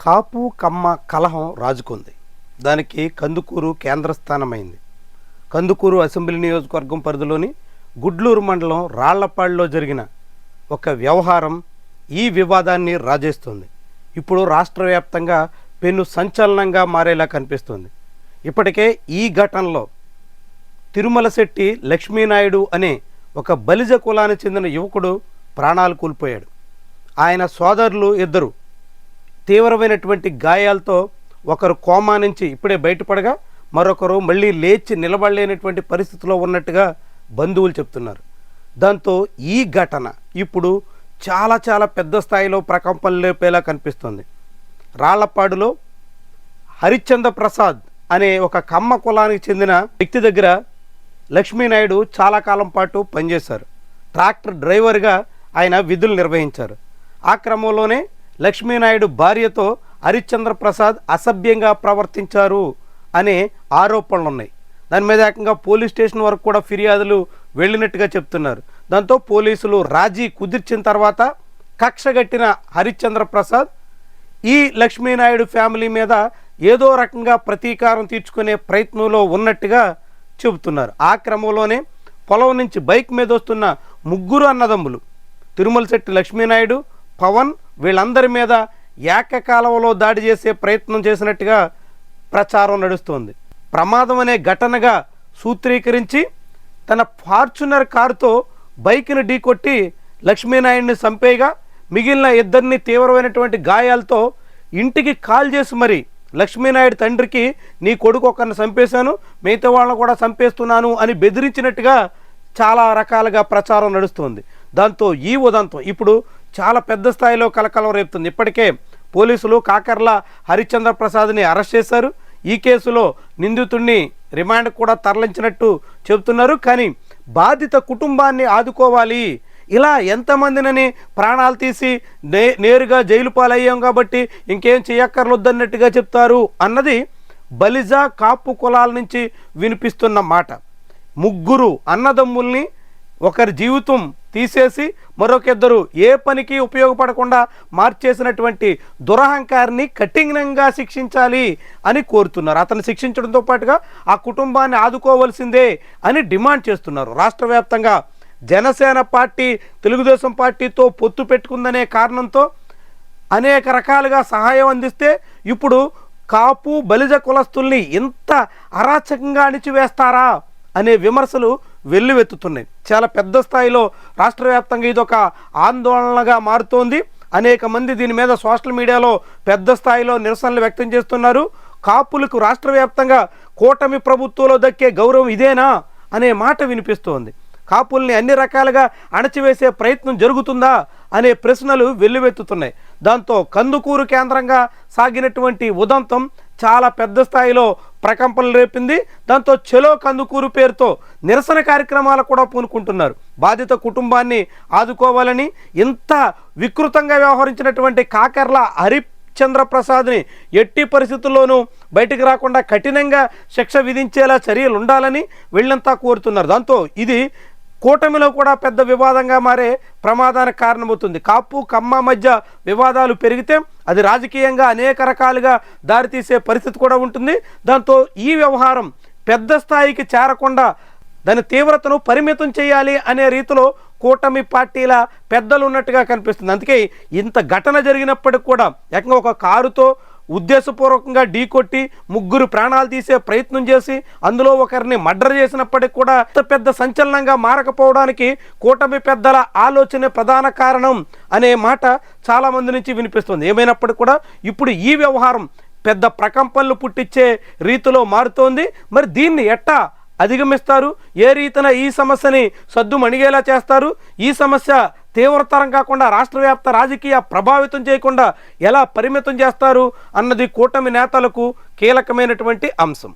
కాపు కమ్మ కలహం రాజుకుంది. దానికి కందుకూరు కేంద్రస్థానమైంది. కందుకూరు అసెంబ్లీ నియోజకవర్గం పరిధిలోని గుడ్లూరు మండలం రాళ్ళపాడులో జరిగిన ఒక వ్యవహారం ఈ వివాదాన్ని రాజేస్తుంది. ఇప్పుడు రాష్ట్ర వ్యాప్తంగా పెను సంచలనంగా మారేలా కనిపిస్తుంది. ఇప్పటికే ఈ ఘటనలో తిరుమల శెట్టి లక్ష్మీనాయుడు అనే ఒక బలిజ కులానికి చెందిన యువకుడు ప్రాణాలు కోల్పోయాడు. ఆయన సోదరులు ఇద్దరు తీవ్రమైనటువంటి గాయాలతో ఒకరు కోమా నుంచి ఇప్పుడే బయటపడగా మరొకరు మళ్ళీ లేచి నిలబడలేనటువంటి పరిస్థితిలో ఉన్నట్టుగా బంధువులు చెప్తున్నారు. దాంతో ఈ ఘటన ఇప్పుడు చాలా చాలా పెద్ద స్థాయిలో ప్రకంపనలు లేపేలా కనిపిస్తుంది. రాళ్ళపాడులో హరిశ్చంద్ర ప్రసాద్ అనే ఒక కమ్మ కులానికి చెందిన వ్యక్తి దగ్గర లక్ష్మీనాయుడు చాలా కాలం పాటు పనిచేశారు. ట్రాక్టర్ డ్రైవర్గా ఆయన విధులు నిర్వహించారు. ఆ క్రమంలోనే లక్ష్మీనాయుడు భార్యతో హరిశ్చంద్ర ప్రసాద్ అసభ్యంగా ప్రవర్తించారు అనే ఆరోపణలున్నాయి. దాని మీద ఏకంగా పోలీస్ స్టేషన్ వరకు కూడా ఫిర్యాదులు వెళ్ళినట్టుగా చెప్తున్నారు. దాంతో పోలీసులు రాజీ కుదిర్చిన తర్వాత కక్షగట్టిన హరిశ్చంద్ర ప్రసాద్ ఈ లక్ష్మీనాయుడు ఫ్యామిలీ మీద ఏదో రకంగా ప్రతీకారం తీర్చుకునే ప్రయత్నంలో ఉన్నట్టుగా చెబుతున్నారు. ఆ క్రమంలోనే పొలం నుంచి బైక్ మీద వస్తున్న ముగ్గురు అన్నదమ్ములు తిరుమల శెట్టి లక్ష్మీనాయుడు పవన్ వీళ్ళందరి మీద ఏకకాలంలో దాడి చేసే ప్రయత్నం చేసినట్టుగా ప్రచారం నడుస్తోంది. ప్రమాదం అనే ఘటనగా సూత్రీకరించి తన ఫార్చునర్ కారుతో బైక్ను ఢీకొట్టి లక్ష్మీనాయుడిని చంపేయగా మిగిలిన ఇద్దరిని తీవ్రమైనటువంటి గాయాలతో ఇంటికి కాల్ చేసి మరి లక్ష్మీనాయుడు తండ్రికి నీ కొడుకు ఒకరిని చంపేశాను మిగతా వాళ్ళని కూడా చంపేస్తున్నాను అని బెదిరించినట్టుగా చాలా రకాలుగా ప్రచారం నడుస్తుంది. దాంతో ఈ ఉదంతం ఇప్పుడు చాలా పెద్ద స్థాయిలో కలకలం రేపుతుంది. ఇప్పటికే పోలీసులు కాకర్ల హరిశ్చంద్ర ప్రసాద్ని అరెస్ట్ చేశారు. ఈ కేసులో నిందితుడిని రిమాండ్ కూడా తరలించినట్టు చెబుతున్నారు. కానీ బాధిత కుటుంబాన్ని ఆదుకోవాలి. ఇలా ఎంతమందినని ప్రాణాలు తీసి నే నేరుగా జైలు పాలయ్యాం కాబట్టి ఇంకేం చేయక్కర్లొద్దన్నట్టుగా చెప్తారు అన్నది బలిజా కాపు కులాల నుంచి వినిపిస్తున్న మాట. ముగ్గురు అన్నదమ్ముల్ని ఒకరి జీవితం తీసేసి మరొక ఇద్దరు ఏ పనికి ఉపయోగపడకుండా మార్చేసినటువంటి దురహంకారిని కఠినంగా శిక్షించాలి అని కోరుతున్నారు. అతను శిక్షించడంతో పాటుగా ఆ కుటుంబాన్ని ఆదుకోవలసిందే అని డిమాండ్ చేస్తున్నారు. రాష్ట్ర వ్యాప్తంగా జనసేన పార్టీ తెలుగుదేశం పార్టీతో పొత్తు పెట్టుకుందనే కారణంతో అనేక రకాలుగా సహాయం అందిస్తే ఇప్పుడు కాపు బలిజ కులస్తుల్ని ఇంత అరాచకంగా అణిచివేస్తారా? అనే విమర్శలు వెల్లువెత్తుతున్నాయి. చాలా పెద్ద స్థాయిలో రాష్ట్ర వ్యాప్తంగా ఇదొక ఆందోళనగా మారుతోంది. అనేక మంది దీని మీద సోషల్ మీడియాలో పెద్ద స్థాయిలో నిరసనలు వ్యక్తం చేస్తున్నారు. కాపులకు రాష్ట్ర వ్యాప్తంగా కూటమి ప్రభుత్వంలో దక్కే గౌరవం ఇదేనా అనే మాట వినిపిస్తోంది. కాపుల్ని అన్ని రకాలుగా అణచివేసే ప్రయత్నం జరుగుతుందా అనే ప్రశ్నలు వెల్లువెత్తుతున్నాయి. దాంతో కందుకూరు కేంద్రంగా సాగినటువంటి ఉదంతం చాలా పెద్ద స్థాయిలో ప్రకంపనలు రేపింది. దాంతో చెలో కందుకూరు పేరుతో నిరసన కార్యక్రమాలు కూడా పూనుకుంటున్నారు. బాధిత కుటుంబాన్ని ఆదుకోవాలని ఇంత వికృతంగా వ్యవహరించినటువంటి కాకర్ల హరిశ్చంద్రప్రసాద్ని ఎట్టి పరిస్థితుల్లోనూ బయటికి రాకుండా కఠినంగా శిక్ష విధించేలా చర్యలు ఉండాలని వీళ్ళంతా కోరుతున్నారు. దాంతో ఇది కూటమిలో కూడా పెద్ద వివాదంగా మారే ప్రమాదానికి కారణమవుతుంది. కాపు కమ్మ మధ్య వివాదాలు పెరిగితే అది రాజకీయంగా అనేక రకాలుగా దారితీసే పరిస్థితి కూడా ఉంటుంది. దాంతో ఈ వ్యవహారం పెద్ద స్థాయికి చేరకుండా దాని తీవ్రతను పరిమితం చేయాలి అనే రీతిలో కూటమి పార్టీల పెద్దలు ఉన్నట్టుగా కనిపిస్తుంది. అందుకే ఇంత ఘటన జరిగినప్పటికి కూడా ఏకంగా ఒక కారుతో ఉద్దేశపూర్వకంగా ఢీకొట్టి ముగ్గురు ప్రాణాలు తీసే ప్రయత్నం చేసి అందులో ఒకరిని మర్డర్ చేసినప్పటికి కూడా పెద్ద సంచలనంగా మారకపోవడానికి కూటమి పెద్దల ఆలోచన ప్రధాన కారణం అనే మాట చాలామంది నుంచి వినిపిస్తుంది. ఏమైనప్పటికీ కూడా ఇప్పుడు ఈ వ్యవహారం పెద్ద ప్రకంపనలు పుట్టించే రీతిలో మారుతోంది. మరి దీన్ని ఎట్టా అధిగమిస్తారు? ఏ రీతిన ఈ సమస్యని సద్దు మణిగేలా చేస్తారు? ఈ సమస్య తీవ్రతరం కాకుండా రాష్ట్ర వ్యాప్త రాజకీయ ప్రభావితం చేయకుండా ఎలా పరిమితం చేస్తారు అన్నది కూటమి నేతలకు కీలకమైనటువంటి అంశం.